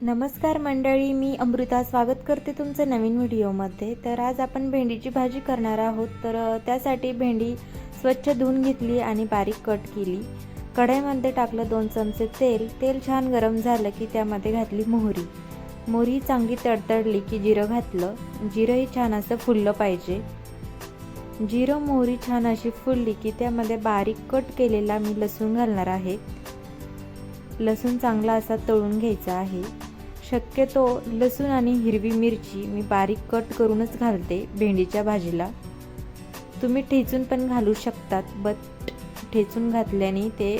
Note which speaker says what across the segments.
Speaker 1: नमस्कार मंडळी मी अमृता. स्वागत करते तुमचं नवीन व्हिडिओमध्ये. तर आज आपण भेंडीची भाजी करणार आहोत. तर त्यासाठी भेंडी स्वच्छ धुवून घेतली आणि बारीक कट केली. कढईमध्ये टाकलं दोन चमचे तेल. तेल छान गरम झालं की त्यामध्ये घातली मोहरी. मोहरी चांगली तडतडली की जिरं घातलं. जिरंही छान असं फुललं पाहिजे. जिरं मोहरी छान अशी फुलली की त्यामध्ये बारीक कट केलेला मी लसूण घालणार आहे. लसूण चांगला असा तळून घ्यायचा आहे. शक्यतो लसूण आणि हिरवी मिरची मी बारीक कट करूनच घालते भेंडीच्या भाजीला. तुम्ही ठेचून पण घालू शकतात बट ठेचून घातल्याने ते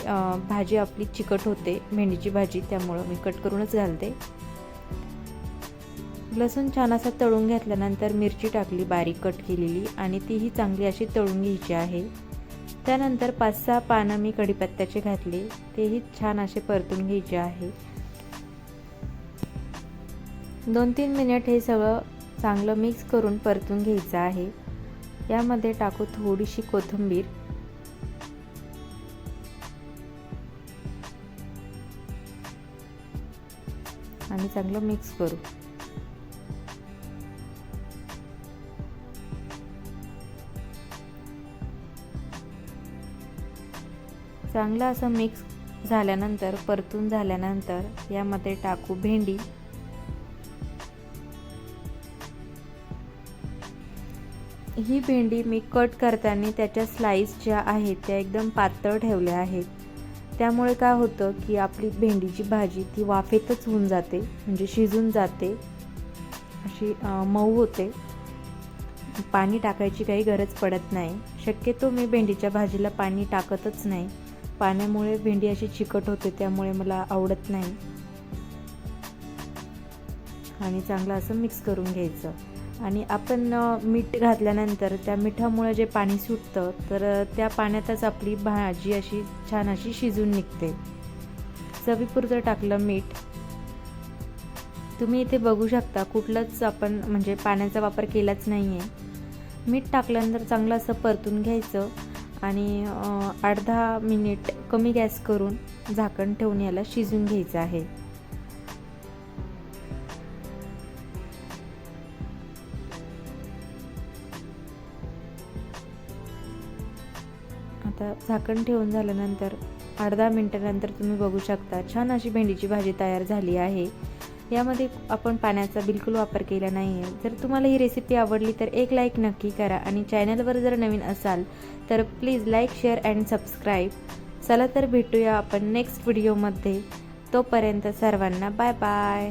Speaker 1: भाजी आपली चिकट होते भेंडीची भाजी त्यामुळं मी कट करूनच घालते. लसूण छान असा तळून घेतल्यानंतर मिरची टाकली बारीक कट केलेली आणि तीही चांगली अशी तळून घ्यायची आहे. त्यानंतर पाच सहा पानं मी कढीपत्त्याचे घातले तेही छान असे परतून घ्यायचे आहे. दोन तीन मिनिट हे सगळं चांगलं मिक्स करून परतून घ्यायचं आहे. यामध्ये टाकू थोडीशी कोथिंबीर. आणि चांगलं मिक्स करू. चांगलं असं मिक्स झाल्यानंतर परतून झाल्यानंतर यामध्ये टाकू भेंडी. ही भेंडी मी कट करताना त्याच्या स्लाईस ज्या आहेत त्या एकदम पातळ ठेवल्या आहेत. त्यामुळे काय होतं की आपली भेंडीची भाजी ती वाफेतच होऊन जाते म्हणजे शिजून जाते. अशी मऊ होते. पाणी टाकायची काही गरज पडत नाही. शक्यतो मी भेंडीच्या भाजीला पाणी टाकतच नाही. पाण्यामुळे भेंडी अशी चिकट होते त्यामुळे मला आवडत नाही. आणि चांगलं असं मिक्स करून घ्यायचं. आणि आपण मीठ घातल्यानंतर त्या मिठामुळे जे पाणी सुटतं तर त्या पाण्यातच आपली भाजी अशी छान अशी शिजून निघते. चवीपुरतं टाकलं मीठ. तुम्ही इथे बघू शकता कुठलंच आपण म्हणजे पाण्याचा वापर केलाच नाही आहे मीठ टाकल्यानंतर चांगलं असं परतून घ्यायचं आणि अर्धा मिनिट कमी गॅस करून झाकण ठेवून याला शिजून घ्यायचं आहे. आता झाकण ठेवून झाल्यानंतर आठ दहा मिनटानंतर तुम्ही बघू शकता छान अशी भेंडीची भाजी तयार झाली आहे. यामध्ये आपण पाण्याचा बिलकुल वापर केला नाही आहे जर तुम्हाला ही रेसिपी आवडली तर एक लाईक नक्की करा आणि चॅनलवर जर नवीन असाल तर please like share and subscribe चला तर भेटूया आपण नेक्स्ट व्हिडिओमध्ये तोपर्यंत सर्वांना बाय बाय